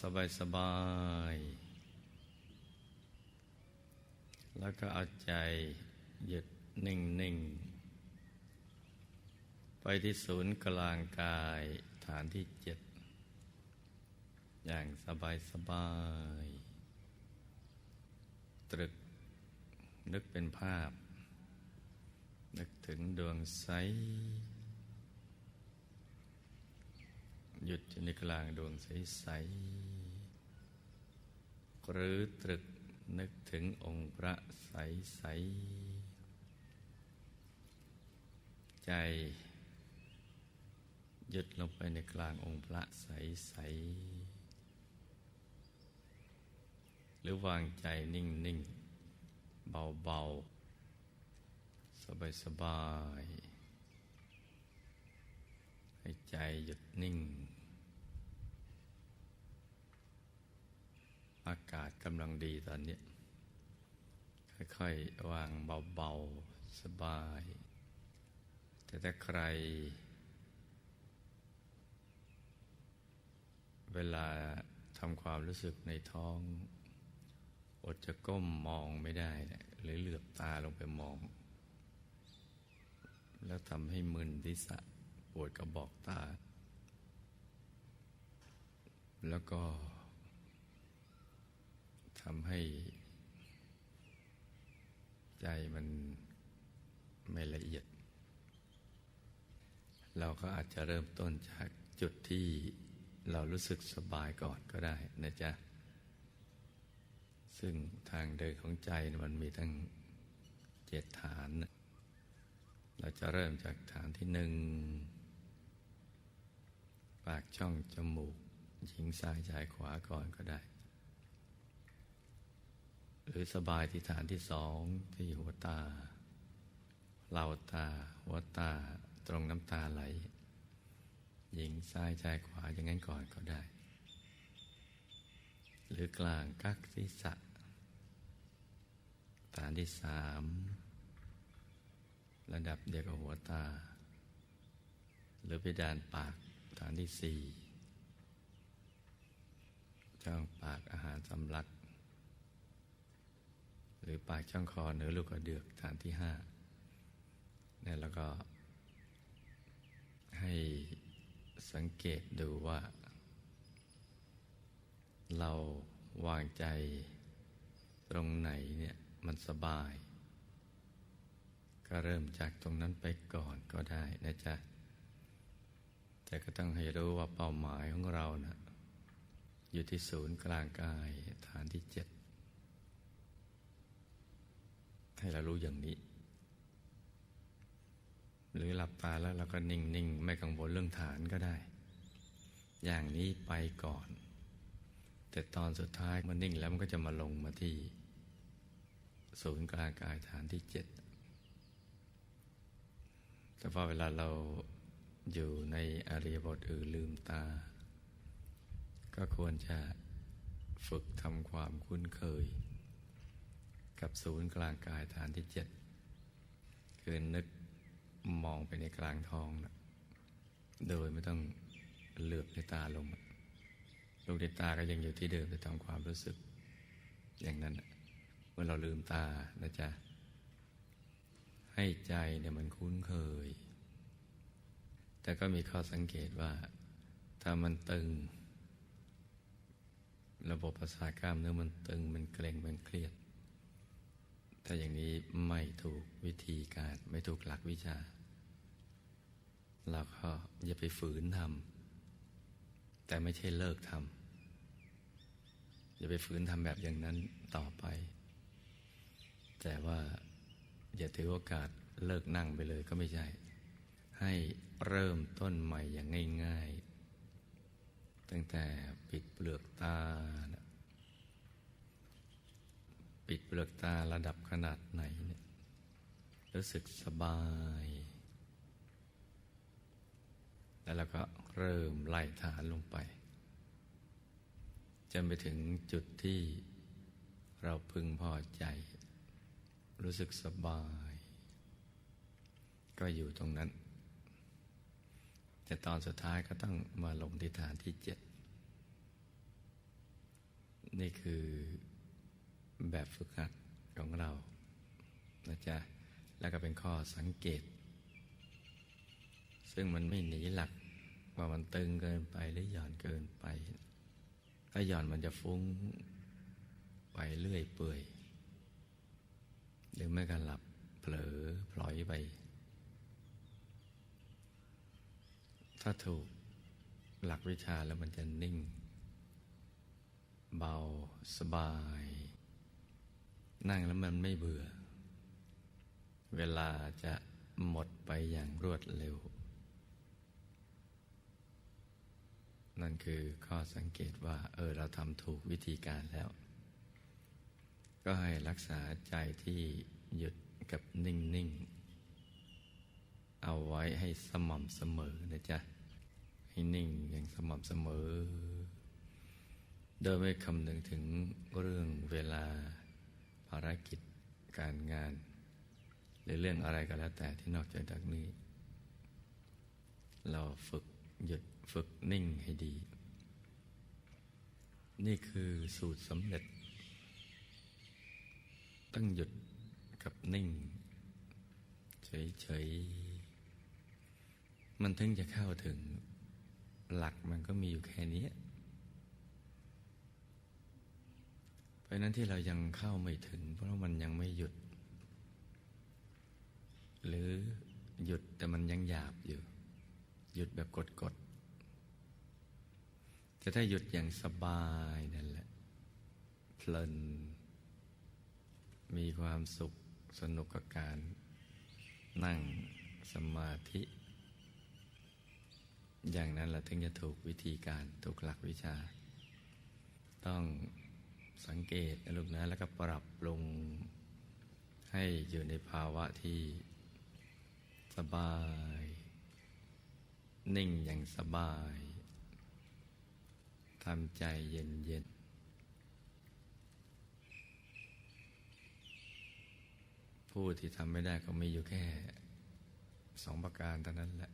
สบายสบาย แล้วก็เอาใจหยุดนิ่งนิ่งไปที่ศูนย์กลางกายฐานที่เจ็ดอย่างสบายสบาย ตรึกนึกเป็นภาพ นึกถึงดวงใส หยุดอยู่ในกลางดวงใสๆหรือตรึกนึกถึงองค์พระใสใสใจหยุดลงไปในกลางองค์พระใสใสหรือวางใจนิ่งนิ่งเบาเบาสบายสบายให้ใจหยุดนิ่ง อากาศกำลังดีตอนนี้ ค่อยๆ วางเบา ๆ สบาย แต่ถ้าใคร เวลาทำความรู้สึกในท้อง อดจะก้มมองไม่ได้หรือเหลือบตาลงไปมอง แล้วทำให้มึนทิศะปวดกระบอกตา แล้วก็ ทำให้ใจมันไม่ละเอียด เราก็อาจจะเริ่มต้นจากจุดที่เรารู้สึกสบายก่อนก็ได้นะจ๊ะ ซึ่งทางเดินของใจมันมีทั้งเจ็ดฐาน เราจะเริ่มจากฐานที่หนึ่ง ปากช่องจมูกหญิงซ้ายชายขวาก่อนก็ได้ หรือสบายที่ฐานที่สองที่หัวตาเหล่าตา หัวตาตรงน้ำตาไหล หญิงซ้ายชายขวาอย่างนั้นก่อนก็ได้ หรือกลางกักศีรษะฐานที่สามระดับเดียวกับหัวตา หรือไปดานปากฐานที่สี่ช่องปากอาหารสำลัก หรือปากช่องคอเหนือลูกกระเดือกฐานที่ห้าเนี่ยแล้วก็ ให้สังเกตดูว่า เราวางใจตรงไหนเนี่ยมันสบาย ก็เริ่มจากตรงนั้นไปก่อนก็ได้นะจ๊ะ แต่ก็ต้องให้รู้ว่าเป้าหมายของเรานะอยู่ที่ศูนย์กลางกายฐานที่เจ็ด ให้เรารู้อย่างนี้ หรือหลับตาแล้วเราก็นิ่งๆ ไม่กังวลเรื่องฐานก็ได้ อย่างนี้ไปก่อน แต่ตอนสุดท้ายมันนิ่งแล้วมันก็จะมาลงมาที่ ศูนย์กลางกายฐานที่เจ็ดแต่พอเวลาเราอยู่ในอริยบทอื่นลืมตา ก็ควรจะฝึกทำความคุ้นเคย กับศูนย์กลางกายฐานที่เจ็ดคือนึกมองไปในกลางท้องนะโดยไม่ต้องเหลือบในตาลงลูกในตาก็ยังอยู่ที่เดิมแต่ทำความรู้สึก อย่างนั้นเมื่อเราลืมตานะจ๊ะให้ใจเนี่ยมันคุ้นเคย แต่ก็มีข้อสังเกตว่า ถ้ามันตึง ระบบประสาทกล้ามเนื้อมันตึงมันเกร็งมันเครียด ถ้าอย่างนี้ไม่ถูกวิธีการไม่ถูกหลักวิชา เราก็อย่าไปฝืนทำแต่ไม่ใช่เลิกทำอย่าไปฝืนทำแบบอย่างนั้นต่อไป แต่ว่าอย่าถือโอกาสเลิกนั่งไปเลยก็ไม่ใช่ ให้เริ่มต้นใหม่อย่างง่าย ๆ ตั้งแต่ปิดเปลือกตานะ ปิดเปลือกตาระดับขนาดไหนเนี่ยรู้สึกสบาย แล้วเราก็เริ่มไล่ฐานลงไป จนไปถึงจุดที่เราพึงพอใจ รู้สึกสบาย ก็อยู่ตรงนั้น แต่ตอนสุดท้ายก็ต้องมาลงที่ฐานที่เจ็ดนี่คือ แบบฝึกหัดของเรานะจ๊ะแล้วก็เป็นข้อสังเกต ซึ่งมันไม่หนีหลักว่ามันตึงเกินไปหรือหย่อนเกินไป ถ้าหย่อนมันจะฟุ้งไปเรื่อยเปื่อย หรือไม่ก็หลับเผลอพลอยไป ถ้าถูกหลักวิชาแล้วมันจะนิ่ง เบาสบาย นั่งแล้วมันไม่เบื่อ เวลาจะหมดไปอย่างรวดเร็ว นั่นคือข้อสังเกตว่า เออเราทำถูกวิธีการแล้ว ก็ให้รักษาใจที่หยุดกับนิ่ง ๆ เอาไว้ให้สม่ำเสมอนะจ๊ะ ให้นิ่งอย่างสม่ำเสมอ โดยไม่คำนึงถึงเรื่องเวลา ภารกิจการงานหรือเรื่องอะไรก็แล้วแต่ที่นอกใจากนี้ เราฝึกหยุดฝึกนิ่งให้ดี นี่คือสูตรสำเร็จต้องหยุดกับนิ่ง เฉยๆ มันถึงจะเข้าถึง หลักมันก็มีอยู่แค่นี้ เพ ราะนั้นที่เรายังเข้าไม่ถึง เพราะมันยังไม่หยุด หรือหยุดแต่มันยังหยาบอยู่ หยุดแบบกดๆแต่ถ้าหยุดอย่างสบายนั่นแหละ เพลิน มีความสุขสนุกกับการ นั่งสมาธิ อย่างนั้นเราถึงจะถูกวิธีการถูกหลักวิชา ต้อง สังเกตนะลูกนะแล้วก็ปรับปรุงให้อยู่ในภาวะที่สบาย นิ่งอย่างสบายทำใจเย็นเย็นผู้ที่ทำไม่ได้ก็มีอยู่แค่สองประการเท่านั้นแหละ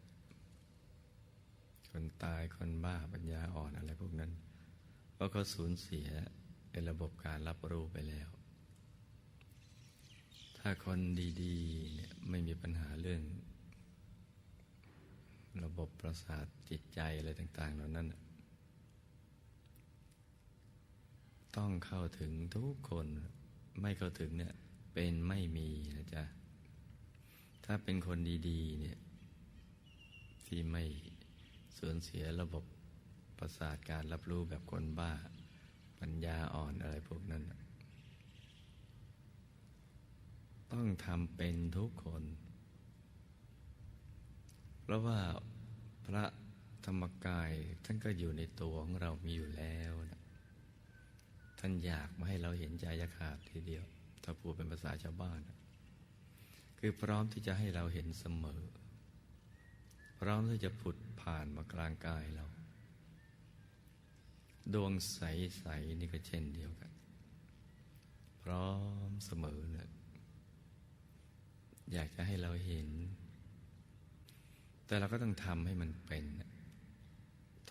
คนตายคนบ้าปัญญาอ่อนอะไรพวกนั้นเพราะเขาสูญเสีย เป็นระบบการรับรู้ไปแล้ว ถ้าคนดีๆเนี่ยไม่มีปัญหาเรื่อง ระบบประสาทจิตใจอะไรต่าง ๆ เหล่านั้น ต้องเข้าถึงทุกคนไม่เข้าถึงเนี่ยเป็นไม่มีนะจ๊ะ ถ้าเป็นคนดีๆเนี่ยที่ไม่สูญเสียระบบประสาทการรับรู้แบบคนบ้า ปัญญาอ่อนอะไรพวกนั้น ต้องทำเป็นทุกคน เพราะว่าพระธรรมกายท่านก็อยู่ในตัวของเรามีอยู่แล้วนะท่านอยากมาให้เราเห็นใจขาดทีเดียว ถ้าพูดเป็นภาษาชาวบ้านนะคือพร้อมที่จะให้เราเห็นเสมอ พร้อมที่จะผุดผ่านมากลางกายเรา ดวงใส ๆ นี่ก็เช่นเดียวกัน พร้อมเสมอเลยอยากจะให้เราเห็น แต่เราก็ต้องทำให้มันเป็น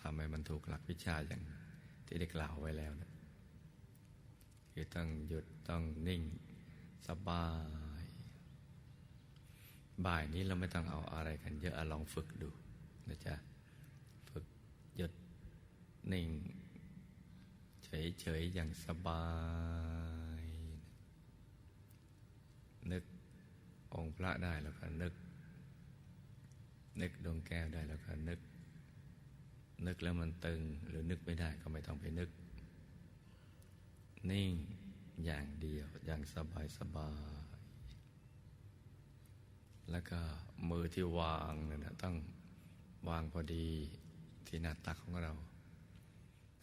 ทำให้มันถูกหลักวิชาอย่างที่ได้กล่าวไว้แล้วนะคือต้องหยุดต้องนิ่งสบาย บ่ายนี้เราไม่ต้องเอาอะไรกันเยอะลองฝึกดูนะจ๊ะ ฝึกหยุดนิ่ง เฉยๆ อย่างสบาย นึกองค์พระได้แล้วก็นึก นึกดวงแก้วได้แล้วก็นึก นึกแล้วมันตึงหรือนึกไม่ได้ก็ไม่ต้องไปนึก นิ่งอย่างเดียวอย่างสบายสบาย แล้วก็มือที่วางเนี่ยต้องวางพอดีที่หน้าตักของเรา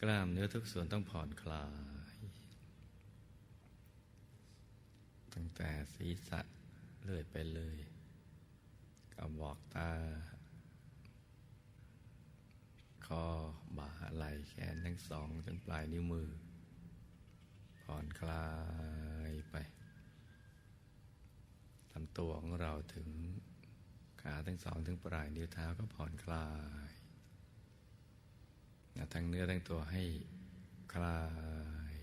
กล้ามเนื้อทุกส่วนต้องผ่อนคลาย ตั้งแต่ศีรษะเลื่อยไปเลยกระบอกตา คอบ่าไหล่แขนทั้งสองจนปลายนิ้วมือ ผ่อนคลายไปลำตัวของเราถึงขาทั้งสองถึงปลายนิ้วเท้าก็ผ่อนคลาย ทั้งเนื้อทั้งตัวให้คลาย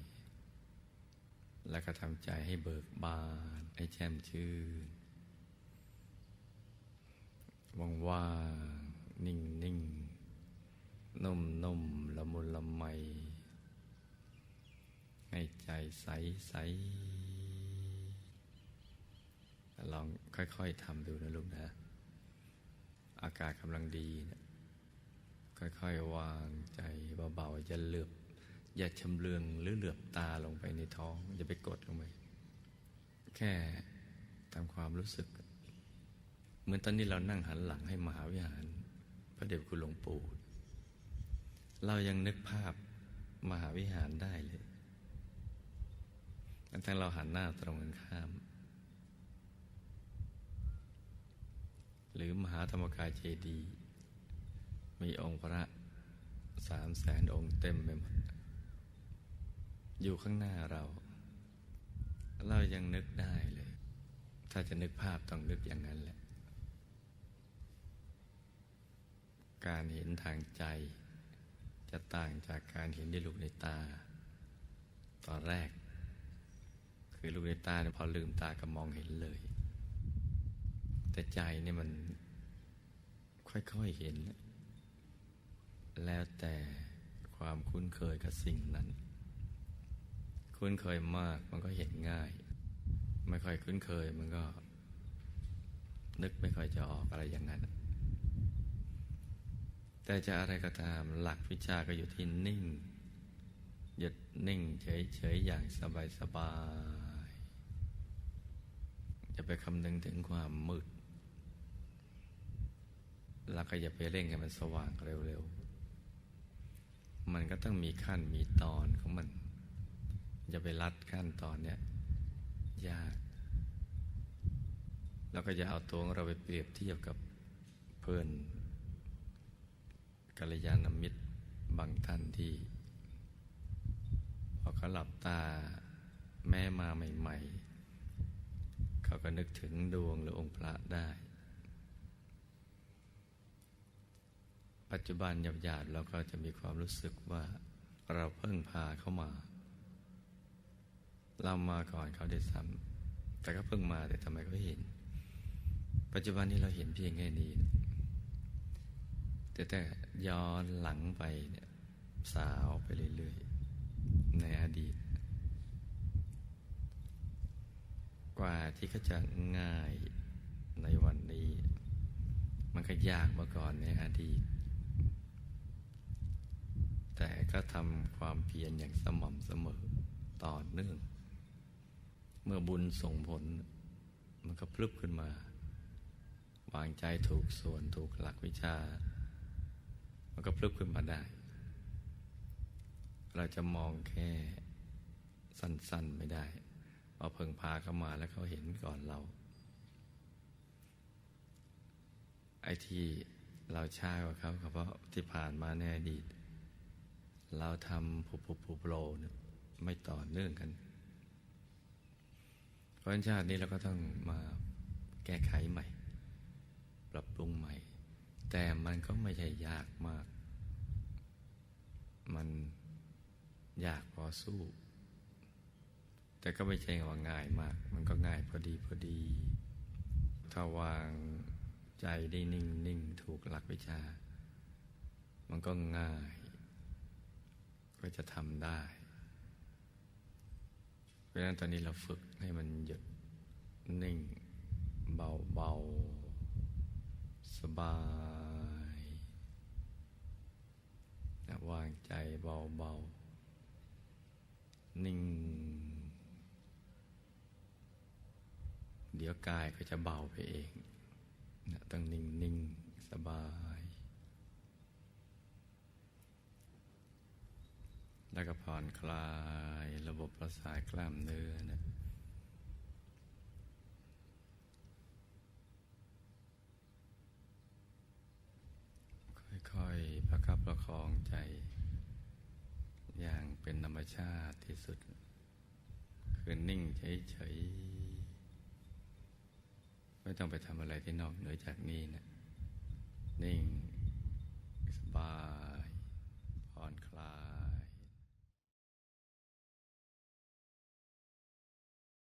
แล้วก็ทำใจให้เบิกบาน ให้แช่มชื่นว่างๆนิ่งนิ่งนุ่มนุ่มละมุนละไมให้ใจใสใสลองค่อย ๆทำดูนะลูกนะ อากาศกำลังดีนะ ค่อยๆ วางใจเบาๆอย่าเหลือบอย่าชำเลืองหรือเหลือบตาลงไปในท้อง อย่าไปกดลงไป แค่ทำความรู้สึก เหมือนตอนนี้เรานั่งหันหลังให้มหาวิหาร พระเดชคุณหลวงปู่เรายังนึกภาพมหาวิหารได้เลยทั้งเราหันหน้าตรงกันข้าม หรือมหาธรรมกายเจดีย์ มีองค์พระสามแสนองค์เต็มไปหมด อยู่ข้างหน้าเรา เรายังนึกได้เลย ถ้าจะนึกภาพต้องนึกอย่างนั้นแหละ การเห็นทางใจ จะต่างจากการเห็นด้วยลูกในตา ตอนแรก คือลูกในตาเนี่ยพอลืมตาก็มองเห็นเลย แต่ใจเนี่ยมันค่อยๆเห็นแล้ว แล้วแต่ความคุ้นเคยกับสิ่งนั้น คุ้นเคยมากมันก็เห็นง่าย ไม่ค่อยคุ้นเคยมันก็ นึกไม่ค่อยจะออกอะไรอย่างนั้น แต่จะอะไรก็ตามหลักวิชาก็อยู่ที่นิ่ง หยุดนิ่งเฉยๆอย่างสบายๆจะไปคำนึงถึงความมืดแล้วก็อย่าไปเร่งให้มันสว่างเร็วๆ มันก็ต้องมีขั้นมีตอนของมันอย่าไปรัดขั้นตอนเนี่ยยาก แล้วก็อย่าเอาตัวของเราไปเปรียบเทียบกับเพื่อนกัลยาณมิตรบางท่านที่พอเขาหลับตาแม่มาใหม่ ๆ เขาก็นึกถึงดวงหรือองค์พระได้ ปัจจุบันหยาบๆเราก็จะมีความรู้สึกว่าเราเพิ่งพาเข้ามา เรามาก่อนเขาได้ซ้ำแต่ก็เพิ่งมาแต่ทำไมเขาเห็น ปัจจุบันนี้เราเห็นเพียงแค่นี้แต่แต่ย้อนหลังไปเนี่ยสาวไปเรื่อยๆในอดีต กว่าที่เขาจะง่ายในวันนี้ มันก็ยากมาก่อนในอดีต แต่ก็ทำความเพียรอย่างสม่ำเสมอต่อเนื่อง เมื่อบุญส่งผล มันก็พลึบขึ้นมา วางใจถูกส่วนถูกหลักวิชา มันก็พลึบขึ้นมาได้ เราจะมองแค่สั้นๆไม่ได้พอเพิ่งพาเข้ามาแล้วเขาเห็นก่อนเรา ไอ้ที่เราช้ากว่าเขาเพราะที่ผ่านมาในอดีต เราทำผูผูผูโปรเนี่ยไม่ต่อเนื่องกัน เพราะฉะนั้นชาตินี้เราก็ต้องมาแก้ไขใหม่ ปรับปรุงใหม่ แต่มันก็ไม่ใช่ยากมาก มันยากพอสู้ แต่ก็ไม่ใช่ว่าง่ายมาก มันก็ง่ายพอดีพอดี ถ้าวางใจได้นิ่งนิ่งถูกหลักวิชา มันก็ง่าย ก็จะทำได้ เพราะฉะนั้นตอนนี้เราฝึกให้มันหยุดนิ่ง เบาเบาสบาย วางใจเบาเบานิ่ง เดี๋ยวกายก็จะเบาไปเอง ต้องนิ่งนิ่งสบาย แล้วก็ผ่อนคลายระบบประสาทกล้ามเนื้อนะค่อยๆประคับประคองใจ อย่างเป็นธรรมชาติที่สุด คือนิ่งเฉยๆ ไม่ต้องไปทำอะไรที่นอกเหนือจากนี้นะนิ่ง สบาย ผ่อนคลาย